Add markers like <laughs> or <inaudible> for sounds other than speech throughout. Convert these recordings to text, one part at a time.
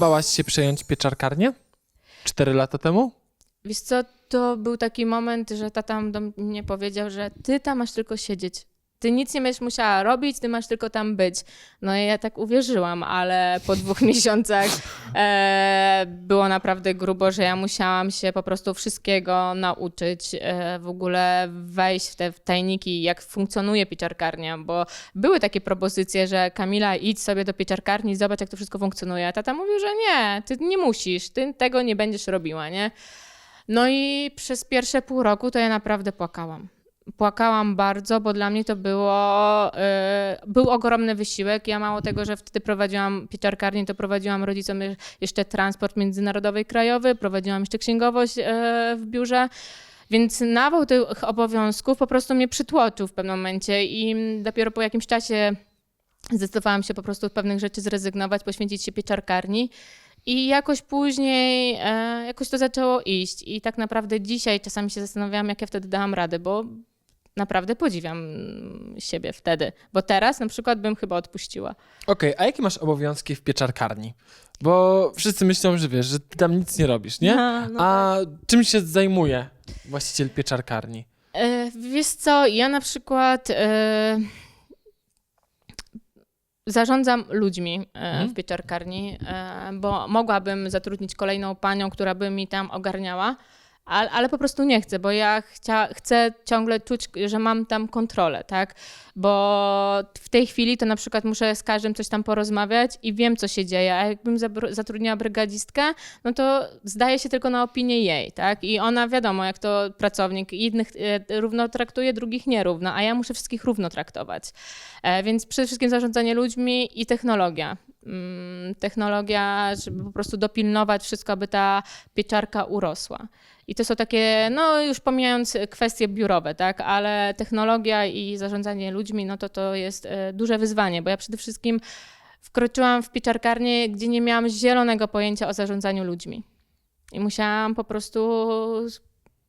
bałaś się przejąć pieczarkarnię? Cztery lata temu? Wiesz co, to był taki moment, że tata do mnie powiedział, że ty tam masz tylko siedzieć. Ty nic nie będziesz musiała robić, ty masz tylko tam być. No i ja tak uwierzyłam, ale po dwóch <laughs> miesiącach e, było naprawdę grubo, że ja musiałam się po prostu wszystkiego nauczyć, e, w ogóle wejść w te w tajniki, jak funkcjonuje pieczarkarnia, bo były takie propozycje, że Kamila idź sobie do pieczarkarni, zobacz jak to wszystko funkcjonuje. A tata mówił, że nie, ty nie musisz, ty tego nie będziesz robiła, nie? No i przez pierwsze pół roku to ja naprawdę płakałam. Płakałam bardzo, bo dla mnie to było, e, był ogromny wysiłek. Ja mało tego, że wtedy prowadziłam pieczarkarnię, to prowadziłam rodzicom je- jeszcze transport międzynarodowy i krajowy, prowadziłam jeszcze księgowość e, w biurze. Więc nawał tych obowiązków po prostu mnie przytłoczył w pewnym momencie i dopiero po jakimś czasie zdecydowałam się po prostu z pewnych rzeczy zrezygnować, poświęcić się pieczarkarni. I jakoś później, e, jakoś to zaczęło iść. I tak naprawdę dzisiaj czasami się zastanawiam, jak ja wtedy dałam radę, bo naprawdę podziwiam siebie wtedy. Bo teraz na przykład bym chyba odpuściła. Okej, a jakie masz obowiązki w pieczarkarni? Bo wszyscy myślą, że wiesz, że ty tam nic nie robisz, nie? No, no a czym się zajmuje właściciel pieczarkarni? E, wiesz co, ja na przykład e, zarządzam ludźmi e, Mhm. w pieczarkarni, e, bo mogłabym zatrudnić kolejną panią, która by mi tam ogarniała, ale, ale po prostu nie chcę, bo ja chcia, chcę ciągle czuć, że mam tam kontrolę, tak? Bo w tej chwili to na przykład muszę z każdym coś tam porozmawiać i wiem, co się dzieje, a jakbym zatrudniła brygadzistkę, no to zdaje się tylko na opinię jej, tak? I ona wiadomo, jak to pracownik, jednych e, równo traktuje, drugich nierówno, a ja muszę wszystkich równo traktować. E, Więc przede wszystkim zarządzanie ludźmi i technologia. Mm, Technologia, żeby po prostu dopilnować wszystko, aby ta pieczarka urosła. I to są takie, no już pomijając kwestie biurowe, tak, ale technologia i zarządzanie ludźmi, no to to jest e, duże wyzwanie, bo ja przede wszystkim wkroczyłam w pieczarkarnię, gdzie nie miałam zielonego pojęcia o zarządzaniu ludźmi. I musiałam po prostu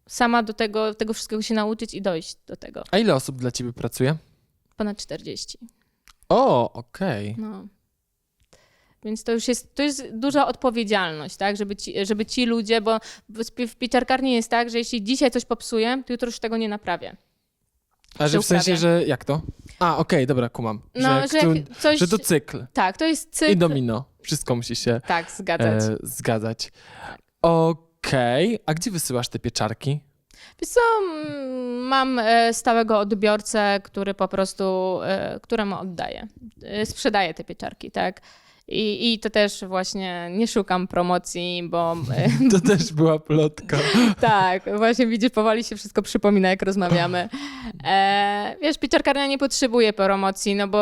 sama do tego, tego wszystkiego się nauczyć i dojść do tego. A ile osób dla ciebie pracuje? Ponad 40. O, okej. No. Więc to już jest, to jest duża odpowiedzialność, tak, żeby ci, żeby ci ludzie, bo w, pieczarkarni jest tak, że jeśli dzisiaj coś popsuję, to jutro już tego nie naprawię. A że w sensie, że jak to? A, okej, dobra, kumam. No, że, że, tu, coś... że to cykl Tak, to jest cykl. i domino. Wszystko musi się Tak, zgadzać. e, zgadzać. Okej, a gdzie wysyłasz te pieczarki? Wiesz co, mam e, stałego odbiorcę, który po prostu, e, któremu oddaję. E, Sprzedaję te pieczarki, tak. I, I to też właśnie nie szukam promocji, bo <laughs> e, To też była plotka. <laughs> tak, właśnie widzisz, powoli się wszystko przypomina, jak rozmawiamy. E, wiesz, pieczarkarnia nie potrzebuje promocji, no bo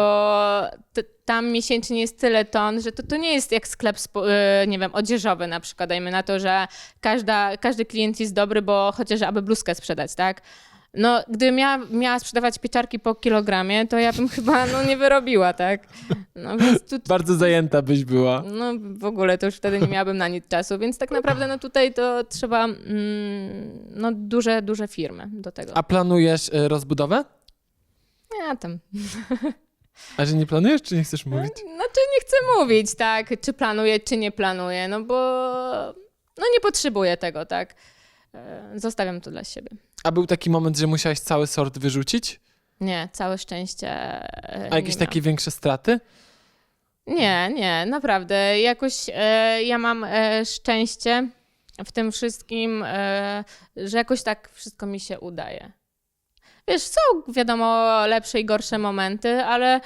tam miesięcznie jest tyle ton, że to, to nie jest jak sklep, e, nie wiem, odzieżowy na przykład. Dajmy na to, że każda, każdy klient jest dobry, bo chociaż aby bluzkę sprzedać, tak? No, gdybym miała, miała sprzedawać pieczarki po kilogramie, to ja bym <laughs> chyba no, nie wyrobiła, tak? No więc tu, Bardzo zajęta byś była. no w ogóle to już wtedy nie miałabym na nic czasu, więc tak naprawdę no tutaj to trzeba mm, no duże, duże firmy do tego. A planujesz e, rozbudowę? Ja tam. A że nie planujesz, czy nie chcesz mówić? Znaczy nie chcę mówić, tak, czy planuję, czy nie planuję, no bo no nie potrzebuję tego, tak. E, Zostawiam to dla siebie. A był taki moment, że musiałeś cały sort wyrzucić? Nie, całe szczęście. e, A jakieś takie większe straty? Nie, nie, naprawdę. Jakoś e, ja mam e, szczęście w tym wszystkim, e, że jakoś tak wszystko mi się udaje. Wiesz, są wiadomo lepsze i gorsze momenty, ale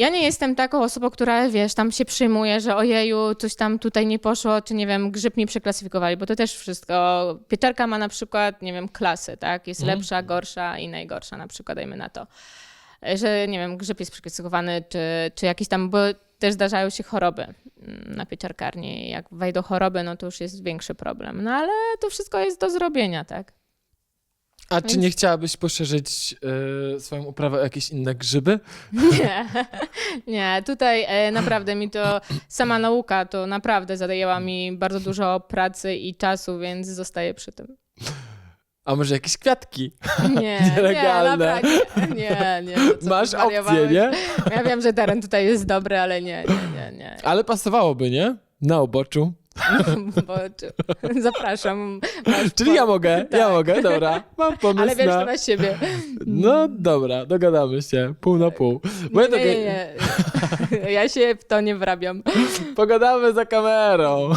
ja nie jestem taką osobą, która, wiesz, tam się przyjmuje, że ojeju, coś tam tutaj nie poszło, czy nie wiem, grzyb mi przeklasyfikowali, bo to też wszystko. Pieczarka ma na przykład, nie wiem, klasy, tak? Jest Mhm. lepsza, gorsza i najgorsza, na przykład, dajmy na to że nie wiem, grzyb jest przeklasyfikowany, czy, czy jakiś tam, bo też zdarzają się choroby mm, na pieczarkarni. Jak wejdą choroby, no to już jest większy problem. No ale to wszystko jest do zrobienia, tak? A czy nie chciałabyś poszerzyć e, swoją uprawę o jakieś inne grzyby? Nie, <laughs> nie, tutaj e, naprawdę mi to sama nauka to naprawdę zadajęła mi bardzo dużo pracy i czasu, więc zostaję przy tym. A może jakieś kwiatki? Nie, <laughs> Nielegalne. nie, nie, nie. no <laughs> Masz opcję, nie? Ja wiem, że teren tutaj jest dobry, ale nie, nie, nie, nie. Ale pasowałoby, nie? na uboczu. <laughs> Bo, <laughs> zapraszam. <laughs> Czyli ja mogę, ja Tak. mogę, dobra. Mam pomysł Ale wiesz, na... to na siebie. No dobra, dogadamy się. Pół na pół. Bo ja Nie, tak- nie, nie. Ja się w to nie wrabiam. Pogadamy za kamerą.